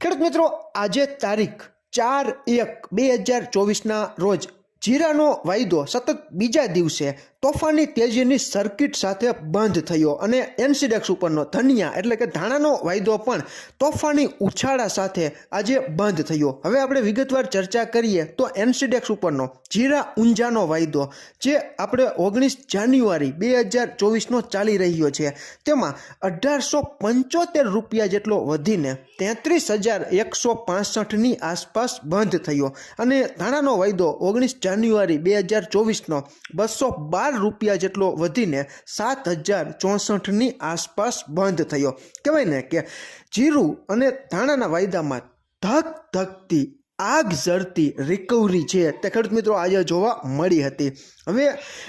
ખેડૂત મિત્રો આજે તારીખ ચાર એક બે હજાર ચોવીસના રોજ જીરાનો વાયદો સતત બીજા દિવસે તોફાની તેજીની સર્કિટ સાથે બંધ થયો અને એનસીડેક્સ ઉપરનો ધનિયા એટલે કે ધાણાનો વાયદો પણ તોફાની ઉછાળા સાથે આજે બંધ થયો. હવે આપણે વિગતવાર ચર્ચા કરીએ તો એનસીડેક્સ ઉપરનો જીરા ઊંઝાનો વાયદો જે આપણે ઓગણીસ જાન્યુઆરી બે હજાર ચોવીસનો ચાલી રહ્યો છે. તેમાં અઢારસો પંચોતેર રૂપિયા જેટલો વધીને તેત્રીસ હજાર એકસો પાસઠની આસપાસ બંધ થયો અને ધાણાનો વાયદો ઓગણીસ જાન્યુઆરી બે હજાર ચોવીસનો બસો બાર રૂપિયા જેટલો વધીને સાત હજાર ચોસઠની આસપાસ બંધ થયો. કહેવાય ને કે જીરું અને ધાણાના વાયદામાં ધક ધકતી, આગ ઝરતી રિકવરી છે તે ખેડૂત મિત્રો આજે જોવા મળી હતી. હવે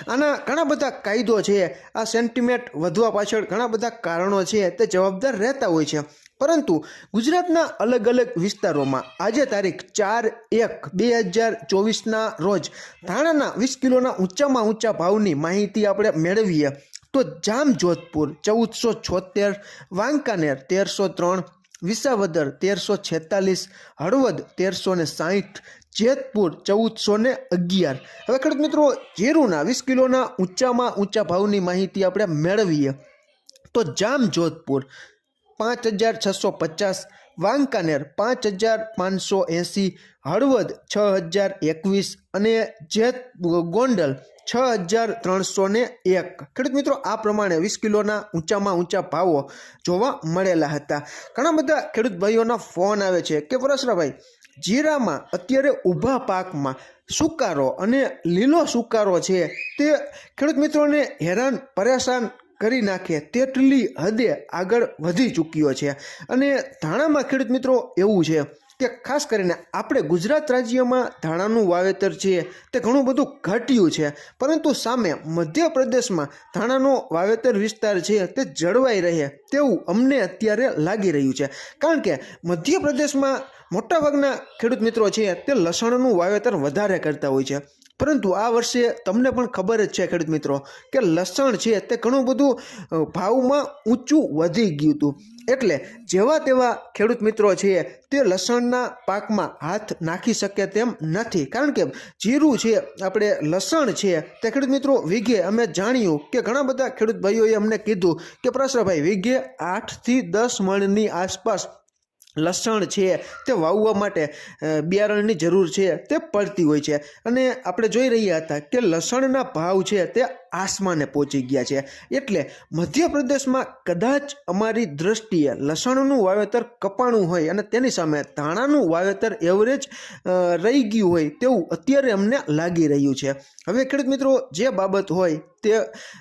આના ઘણા બધા કાયદો છે, આ સેન્ટિમેન્ટ વધવા પાછળ ઘણા બધા કારણો છે, તે જવાબદાર રહેતા હોય છે. પરંતુ ગુજરાતના અલગ અલગ વિસ્તારોમાં આજે તારીખ ચાર એક બે હજાર ચોવીસના રોજ ધાણાના વીસ કિલોના ઊંચામાં ઊંચા ભાવની માહિતી આપણે મેળવીએ તો જામ જોધપુર ચૌદસો છોતેર, વાંકાનેર તેરસો ત્રણ, વિસાવદર તેરસો છેતાલીસ, હળવદ તેરસો ને સાહીઠ, જેતપુર ચૌદસો ને અગિયાર. હવે ખેડૂત મિત્રો, જીરુના વીસ કિલોના ઊંચામાં ઊંચા ભાવની માહિતી આપણે મેળવીએ. તો જામ જોધપુર પાંચ હજાર છસો પચાસ, વાંકાનેર પાંચ હજાર પાંચસો એંસી, હળવદ છ હજાર એકવીસ અને જેત ગોંડલ છ હજાર ત્રણસો ને એક. ખેડૂત મિત્રો, આ પ્રમાણે વીસ કિલોના ઊંચામાં ઊંચા ભાવો જોવા મળેલા હતા. ઘણા બધા ખેડૂત ભાઈઓના ફોન આવે છે કે, વરસરાભાઈ, જીરામાં અત્યારે ઊભા પાકમાં સુકારો અને લીલો સુકારો છે. તે ખેડૂત મિત્રોને હેરાન, પરેશાન કરી નાખે તેટલી હદે આગળ વધી ચૂક્યો છે. અને ધાણામાં ખેડૂત મિત્રો એવું છે કે ખાસ કરીને આપણે ગુજરાત રાજ્યમાં ધાણાનું વાવેતર છે તે ઘણું બધું ઘટ્યું છે. પરંતુ સામે મધ્યપ્રદેશમાં ધાણાનો વાવેતર વિસ્તાર છે તે જળવાઈ રહે તેવું અમને અત્યારે લાગી રહ્યું છે. કારણ કે મધ્યપ્રદેશમાં મોટાભાગના ખેડૂત મિત્રો છે તે લસણનું વાવેતર વધારે કરતા હોય છે. પરંતુ આ વર્ષે તમને પણ ખબર જ છે, ખેડૂત મિત્રો, કે લસણ છે તે ઘણું બધું ભાવમાં ઊંચું વધી ગયું હતું. એટલે જેવા તેવા ખેડૂત મિત્રો છે, તે લસણના પાકમાં હાથ નાખી શકે તેમ નથી. કારણ કે જીરું છે, આપણે લસણ છે, તે ખેડૂત મિત્રો વીઘે અમે જાણ્યું કે ઘણા બધા ખેડૂત ભાઈઓએ અમને કીધું કે પ્રસરભાઈ વીઘે આઠથી દસ મણની આસપાસ લસણ છે તે વાવવા માટે બિયારણની જરૂર છે તે પડતી હોય છે. અને આપણે જોઈ રહ્યા હતા કે લસણના ભાવ છે તે આસમાને પહોંચી ગયા છે. એટલે મધ્યપ્રદેશમાં કદાચ અમારી દ્રષ્ટિએ લસણનું વાવેતર કપાણું હોય અને તેની સામે ધાણાનું વાવેતર એવરેજ રહી ગયું હોય તેવું અત્યારે અમને લાગી રહ્યું છે. હવે ખેડૂત મિત્રો, જે બાબત હોય તે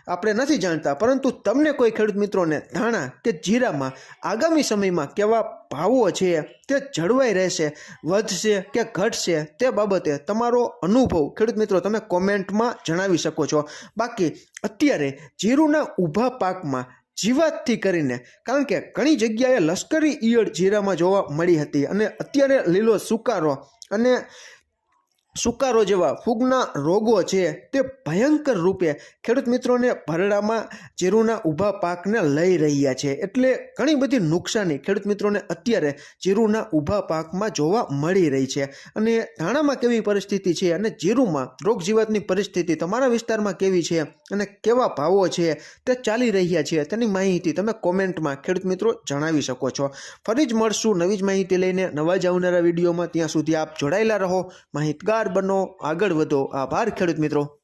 આપણે નથી જાણતા, પરંતુ તમને કોઈ ખેડૂત મિત્રોને ધાણા કે જીરામાં આગામી સમયમાં કેવા ભાવો છે? તે જળવાઈ રહેશે, વધશે કે ઘટશે તે બાબતે તમારો અનુભવ ખેડૂત મિત્રો તમે કોમેન્ટમાં જણાવી શકો છો. બાકી અત્યારે જીરુના ઊભા પાકમાં જીવાતથી કરીને, કારણ કે ઘણી જગ્યાએ લશ્કરી ઈયળ જીરામાં જોવા મળી હતી અને અત્યારે લીલો સુકારો અને સુકારો જેવા ફૂગના રોગો છે તે ભયંકર રૂપે ખેડૂત મિત્રોને ભરડામાં જીરુના ઊભા પાકને લઈ રહ્યા છે. એટલે ઘણી બધી નુકસાની ખેડૂત મિત્રોને અત્યારે જીરુના ઊભા પાકમાં જોવા મળી રહી છે. અને ધાણામાં કેવી પરિસ્થિતિ છે અને જીરુમાં રોગ જીવાતની પરિસ્થિતિ તમારા વિસ્તારમાં કેવી છે અને કેવા ભાવો છે તે ચાલી રહ્યા છે તેની માહિતી તમે કોમેન્ટમાં ખેડૂત મિત્રો જણાવી શકો છો. ફરી જ મળશું નવી જ માહિતી લઈને. નવા જ આવનારા વિડીયોમાં ત્યાં સુધી આપ જોડાયેલા રહો. માહિતગાર બનો. આગળ વધો. આભાર ખેડૂત મિત્રો.